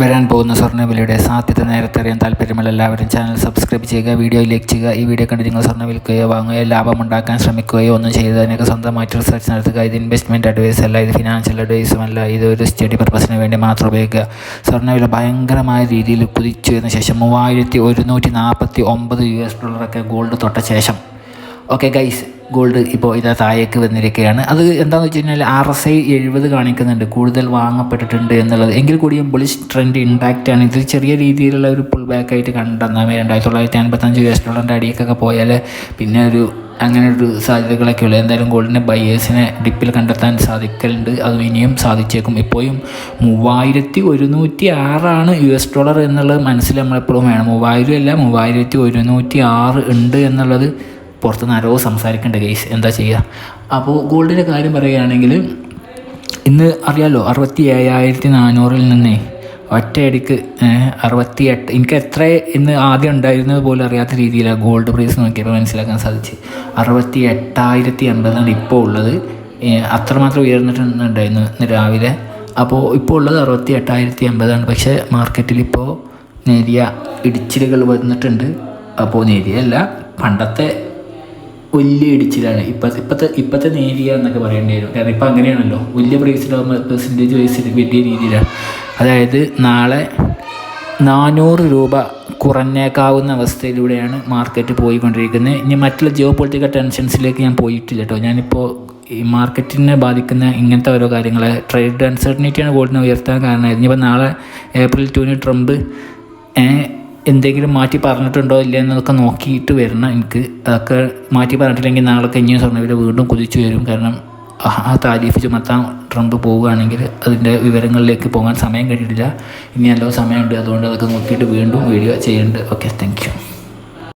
വരാൻ പോകുന്ന സ്വർണവിലയുടെ സാധ്യത നേരത്തെ അറിയാൻ താല്പര്യമുള്ള എല്ലാവരും ചാനൽ സബ്സ്ക്രൈബ് ചെയ്യുക വീഡിയോ ലൈക്ക് ചെയ്യുക. ഈ വീഡിയോ കണ്ട് നിങ്ങൾ സ്വർണ വിൽക്കുകയോ വാങ്ങുകയോ ലാഭമുണ്ടാക്കാൻ ശ്രമിക്കുകയോ ഒന്നും ചെയ്തതിനൊക്കെ സ്വന്തമായിട്ട് റിസർച്ച് നടത്തുക. ഇത് ഇൻവെസ്റ്റ്മെന്റ് അഡ്വൈസ് അല്ല ഇത് ഫിനാൻഷ്യൽ അഡ്വൈസും അല്ല. ഇത് ഒരു സ്റ്റഡി പർപ്പസിന് വേണ്ടി മാത്രം ഉപയോഗിക്കുക. സ്വർണവില ഭയങ്കരമായ രീതിയിൽ കുതിച്ചു വന്ന ശേഷം മൂവായിരത്തി ഒരുന്നൂറ്റി നാൽപ്പത്തി ഒമ്പത് യു എസ് ഡോളറൊക്കെ ഗോൾഡ് തൊട്ട ശേഷം. ഓക്കെ ഗൈസ് ഗോൾഡ് ഇപ്പോൾ ഇതാ താഴേക്ക് വന്നിരിക്കുകയാണ്. അത് എന്താണെന്ന് വെച്ച് കഴിഞ്ഞാൽ ആർ എസ് ഐ എഴുപത് കാണിക്കുന്നുണ്ട്. കൂടുതൽ വാങ്ങപ്പെട്ടിട്ടുണ്ട് എന്നുള്ളത്. എങ്കിൽ കൂടിയും ബുളിഷ് ട്രെൻഡ് ഇമ്പാക്റ്റ് ആണ്. ഇത് ചെറിയ രീതിയിലുള്ള ഒരു പുൾ ബാക്ക് ആയിട്ട് കണ്ടെന്നാൽ രണ്ടായിരത്തി തൊള്ളായിരത്തി അൻപത്തഞ്ച് യു എസ് ഡോളറിന്റെ അടിയൊക്കെ പോയാൽ പിന്നെ ഒരു അങ്ങനെ ഒരു സാധ്യതകളൊക്കെ ഉള്ളു. എന്തായാലും ഗോൾഡിന്റെ ബയേഴ്സിനെ ഡിപ്പിൽ കണ്ടെത്താൻ സാധിക്കലുണ്ട്. അത് ഇനിയും സാധിച്ചേക്കും. ഇപ്പോഴും മൂവായിരത്തി ഒരുന്നൂറ്റി ആറാണ് യു എസ് ഡോളർ എന്നുള്ളത് മനസ്സിൽ നമ്മളെപ്പോഴും വേണം. മൂവായിരം അല്ല മൂവായിരത്തി ഒരുന്നൂറ്റി ആറ് ഉണ്ട് എന്നുള്ളത് പുറത്തുനിന്ന് ആരോ സംസാരിക്കേണ്ട കേസ് എന്താ ചെയ്യുക? അപ്പോൾ ഗോൾഡിന്റെ കാര്യം പറയുകയാണെങ്കിൽ ഇന്ന് അറിയാമല്ലോ അറുപത്തി ഏഴായിരത്തി നാനൂറിൽ നിന്നേ ഒറ്റയടിക്ക് അറുപത്തി എട്ട് എനിക്ക് എത്ര ഇന്ന് ആദ്യം ഉണ്ടായിരുന്നത് പോലും അറിയാത്ത രീതിയിലാണ് ഗോൾഡ് പ്രൈസ് നോക്കിയപ്പോൾ മനസ്സിലാക്കാൻ സാധിച്ചു അറുപത്തി എട്ടായിരത്തി എൺപതാണ് ഇപ്പോൾ ഉള്ളത് അത്രമാത്രം ഉയർന്നിട്ടുണ്ടായിരുന്നു ഇന്ന് രാവിലെ. അപ്പോൾ ഇപ്പോൾ ഉള്ളത് അറുപത്തി എട്ടായിരത്തി എൺപതാണ് പക്ഷേ മാർക്കറ്റിൽ ഇപ്പോൾ നേരിയ ഇടിച്ചിലുകൾ വന്നിട്ടുണ്ട്. അപ്പോൾ നേരിയല്ല പണ്ടത്തെ വലിയ ഇടിച്ചിലാണ്. ഇപ്പോഴത്തെ ഇപ്പോഴത്തെ ഇപ്പോഴത്തെ നേരിയ എന്നൊക്കെ പറയേണ്ടി വരും. കാരണം ഇപ്പം അങ്ങനെയാണല്ലോ. വലിയ പ്രൈസിലാകുമ്പോൾ പെർസെന്റേജ് വൈസിൽ വലിയ രീതിയിലാണ് അതായത് നാളെ നാനൂറ് രൂപ കുറഞ്ഞേക്കാവുന്ന അവസ്ഥയിലൂടെയാണ് മാർക്കറ്റ് പോയിക്കൊണ്ടിരിക്കുന്നത്. ഇനി മറ്റുള്ള ജിയോ പൊളിറ്റിക്കൽ ടെൻഷൻസിലേക്ക് ഞാൻ പോയിട്ടില്ല കേട്ടോ. ഞാനിപ്പോൾ ഈ മാർക്കറ്റിനെ ബാധിക്കുന്ന ഇങ്ങനത്തെ ഓരോ കാര്യങ്ങൾ ട്രേഡ് അൺസർട്ടനിറ്റിയാണ് ഗോൾഡിനെ ഉയർത്താൻ കാരണമായിരുന്നു ഇനിയിപ്പോൾ നാളെ ഏപ്രിൽ ടുവിന് ട്രംപ് എന്തെങ്കിലും മാറ്റി പറഞ്ഞിട്ടുണ്ടോ ഇല്ല എന്നതൊക്കെ നോക്കിയിട്ട് വരണം എനിക്ക്. അതൊക്കെ മാറ്റി പറഞ്ഞിട്ടില്ലെങ്കിൽ നാളെ കഴിഞ്ഞ സ്വർണവില വീണ്ടും കുതിച്ചു വരും. കാരണം ആ താരീഫ് ചുമത്താൻ ട്രംപ് പോവുകയാണെങ്കിൽ അതിന്റെ വിവരങ്ങളിലേക്ക് പോകാൻ സമയം കഴിഞ്ഞിട്ടില്ല ഇനി നല്ല സമയമുണ്ട്. അതുകൊണ്ട് അതൊക്കെ നോക്കിയിട്ട് വീണ്ടും വീഡിയോ ചെയ്യുന്നുണ്ട് ഓക്കെ താങ്ക്